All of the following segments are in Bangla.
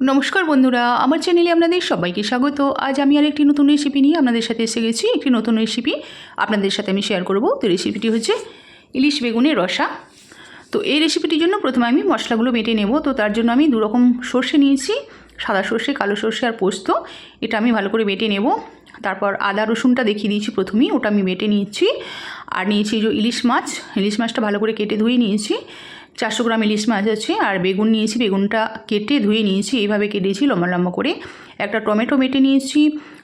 নমস্কার বন্ধুরা, আমার চ্যানেলে আপনাদের সবাইকে স্বাগত। আজ আমি আর একটি নতুন রেসিপি নিয়ে আপনাদের সাথে এসে গেছি। একটি নতুন রেসিপি আপনাদের সাথে আমি শেয়ার করব। তো রেসিপিটি হচ্ছে ইলিশ বেগুনের রসা। তো এই রেসিপিটির জন্য প্রথমে আমি মশলাগুলো বেটে নেব। তো তার জন্য আমি দুরকম সর্ষে নিয়েছি, সাদা সর্ষে, কালো সর্ষে আর পোস্ত। এটা আমি ভালো করে বেটে নেব। তারপর আদা, রসুনটা দেখিয়ে দিয়েছি প্রথমেই ওটা আমি বেটে নিয়েছি। আর নিয়েছি যে ইলিশ মাছ, ইলিশ মাছটা ভালো করে কেটে ধুয়ে নিয়েছি। চারশো গ্রাম ইলিশ মাছ আছে, আর বেগুন নিয়েছি, বেগুনটা কেটে ধুয়ে নিয়েছি, এইভাবে কেটেছি লম্বা লম্বা করে। একটা টমেটো মেটে নিয়েছি,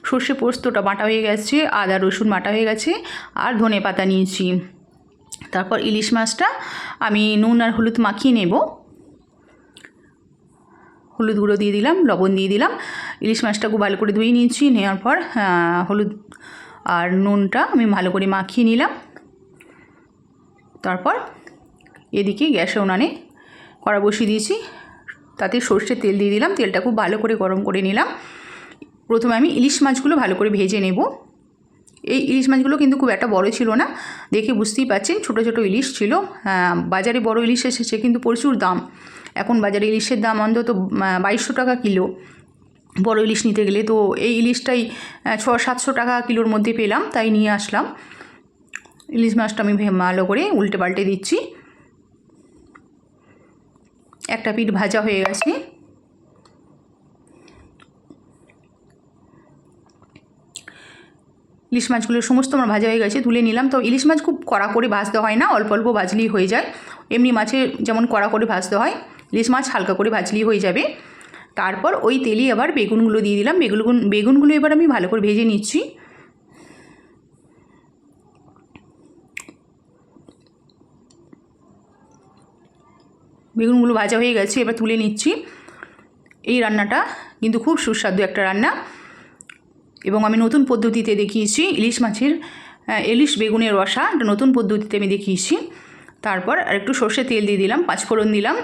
সর্ষে পোস্তটা বাটা হয়ে গেছে, আদা, রসুন বাটা হয়ে গেছে, আর ধনে পাতা নিয়েছি। তারপর ইলিশ মাছটা আমি নুন আর হলুদ মাখিয়ে নেব। হলুদ গুঁড়ো দিয়ে দিলাম, লবণ দিয়ে দিলাম। ইলিশ মাছটা খুব ভালো করে ধুয়ে নিয়েছি, নেওয়ার পর হলুদ আর নুনটা আমি ভালো করে মাখিয়ে নিলাম। তারপর এদিকে গ্যাসে উনানে কড়া বসিয়ে দিয়েছি। তাতে সর্ষের তেল দিয়ে দিলাম। তেলটা খুব ভালো করে গরম করে নিলাম। প্রথমে আমি ইলিশ মাছগুলো ভালো করে ভেজে নেব। এই ইলিশ মাছগুলো কিন্তু খুব একটা বড় ছিল না। দেখে বুঝতেই পাচ্ছেন, ছোট ছোট ইলিশ ছিল। বাজারে বড় ইলিশ এসেছে কিন্তু প্রচুর দাম। এখন বাজারে ইলিশের দাম অন্তত বাইশশো টাকা কিলো। বড় ইলিশ নিতে গেলে তো এই ইলিশটাই ছ, সাতশো টাকা কিলোর মধ্যে পেলাম, তাই নিয়ে আসলাম। ইলিশ মাছটা আমি ভালো করে উল্টে পাল্টে দিচ্ছি। একটা পিঠ ভাজা হয়ে গেছে। ইলিশ মাছগুলো সমস্ত আমার ভাজা হয়ে গেছে, তুলে নিলাম। তো ইলিশ মাছ খুব কড়া করে ভাজতে হয় না, অল্প অল্প ভাজলেই হয়ে যায়। এমনি মাছে যেমন কড়া করে ভাজতে হয়, ইলিশ মাছ হালকা করে ভাজলেই হয়ে যাবে। তারপর ওই তেলেই আবার বেগুনগুলো দিয়ে দিলাম। বেগুন বেগুনগুলো এবার আমি ভালো করে ভেজে নিচ্ছি। বেগুনগুলো ভাজা হয়ে গেছে, এবার তুলে নিচ্ছি। এই রান্নাটা কিন্তু খুব সুস্বাদু একটা রান্না। এবং আমি নতুন পদ্ধতিতে দেখিয়েছি ইলিশ মাছের ইলিশ বেগুনের রসা একটা নতুন পদ্ধতিতে আমি দেখিয়েছি। তারপর আর একটু সর্ষে তেল দিয়ে দিলাম, পাঁচফোড়ন দিলাম,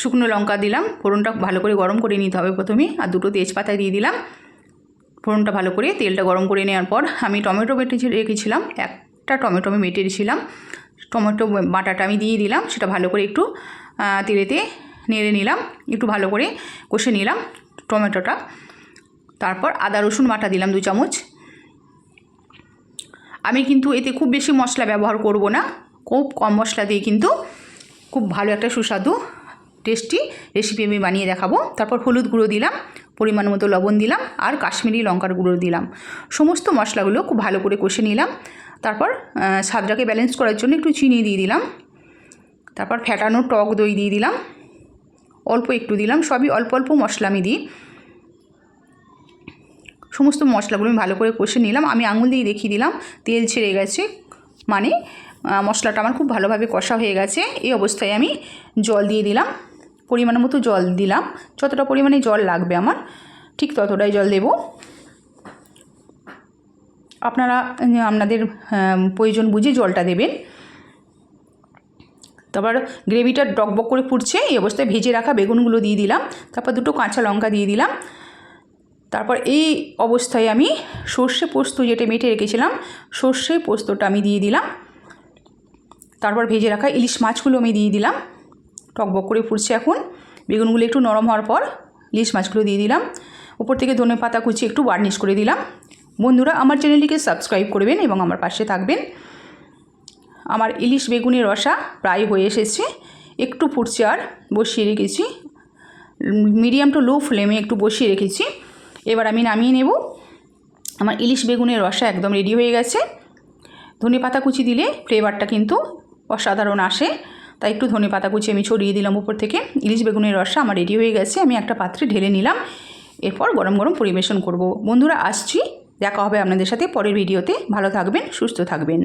শুকনো লঙ্কা দিলাম, ফোড়নটা ভালো করে গরম করে নিতে হবে প্রথমে, আর দুটো তেজপাতা দিয়ে দিলাম। ফোড়নটা ভালো করে তেলটা গরম করে নেওয়ার পর আমি টমেটো বেটে রেখেছিলাম, একটা টমেটো আমি মেটে টমেটো বাটাটা আমি দিয়ে দিলাম, সেটা ভালো করে একটু তেলেতে নেড়ে নিলাম, একটু ভালো করে কষে নিলাম টমেটোটা। তারপর আদা, রসুন বাটা দিলাম দু চামচ। আমি কিন্তু এতে খুব বেশি মশলা ব্যবহার করব না, খুব কম মশলা দিয়ে কিন্তু খুব ভালো একটা সুস্বাদু টেস্টি রেসিপি আমি বানিয়ে দেখাবো। তারপর হলুদ গুঁড়ো দিলাম, পরিমাণ মতো লবণ দিলাম, আর কাশ্মীরি লঙ্কার গুঁড়ো দিলাম। সমস্ত মশলাগুলো খুব ভালো করে কষে নিলাম। তারপর স্বাদটাকে ব্যালেন্স করার জন্য একটু চিনি দিয়ে দিলাম। তারপর ফ্যাটানো টক দই দিয়ে দিলাম। অল্প একটু দিলাম, সবই অল্প অল্প মশলা আমি দিই। সমস্ত মশলাগুলো আমি ভালো করে কষে নিলাম। আমি আঙুল দিয়ে দেখিয়ে দিলাম, তেল ছেড়ে গেছে। মানে মশলাটা আমার খুব ভালোভাবে কষা হয়ে গেছে। এই অবস্থায় আমি জল দিয়ে দিলাম। পরিমাণ মতো জল দিলাম। যতটা পরিমাণে জল লাগবে আমার, ঠিক ততটাই জল দেব। আপনারা আপনাদের প্রয়োজন বুঝে জলটা দেবেন। তারপর গ্রেভিটা ডকবক করে ফুটছে, এই অবস্থায় ভেজে রাখা বেগুনগুলো দিয়ে দিলাম। তারপর দুটো কাঁচা লঙ্কা দিয়ে দিলাম। তারপর এই অবস্থায় আমি সর্ষে পোস্ত যেটা মেটে রেখেছিলাম, সর্ষে পোস্তটা আমি দিয়ে দিলাম। তারপর ভেজে রাখা ইলিশ মাছগুলো আমি দিয়ে দিলাম। টকবক করে ফুটছে এখন। বেগুনগুলো একটু নরম হওয়ার পর ইলিশ মাছগুলো দিয়ে দিলাম। উপর থেকে ধনে পাতা কুচি একটু বার্নিশ করে দিলাম। বন্ধুরা, আমার চ্যানেলটিকে সাবস্ক্রাইব করবেন এবং আমার পাশে থাকবেন। আমার ইলিশ বেগুনের রসা প্রায় হয়ে এসেছে। একটু ফুটছে আর বসিয়ে রেখেছি। মিডিয়াম টু লো ফ্লেমে একটু বসিয়ে রেখেছি। এবার আমি নামিয়ে নেব। আমার ইলিশ বেগুনের রসা একদম রেডি হয়ে গেছে। ধনে পাতা কুচি দিলে ফ্লেভারটা কিন্তু অসাধারণ আসে। তাই একটু ধনে পাতা কুচি আমি ছড়িয়ে দিলাম উপর থেকে। ইলিশ বেগুনের রসা আমার রেডি হয়ে গেছে। আমি একটা পাত্রে ঢেলে নিলাম। এরপর গরম গরম পরিবেশন করব। বন্ধুরা, আসছি। দেখা হবে আপনাদের সাথে পরের ভিডিওতে। ভালো থাকবেন সুস্থ থাকবেন।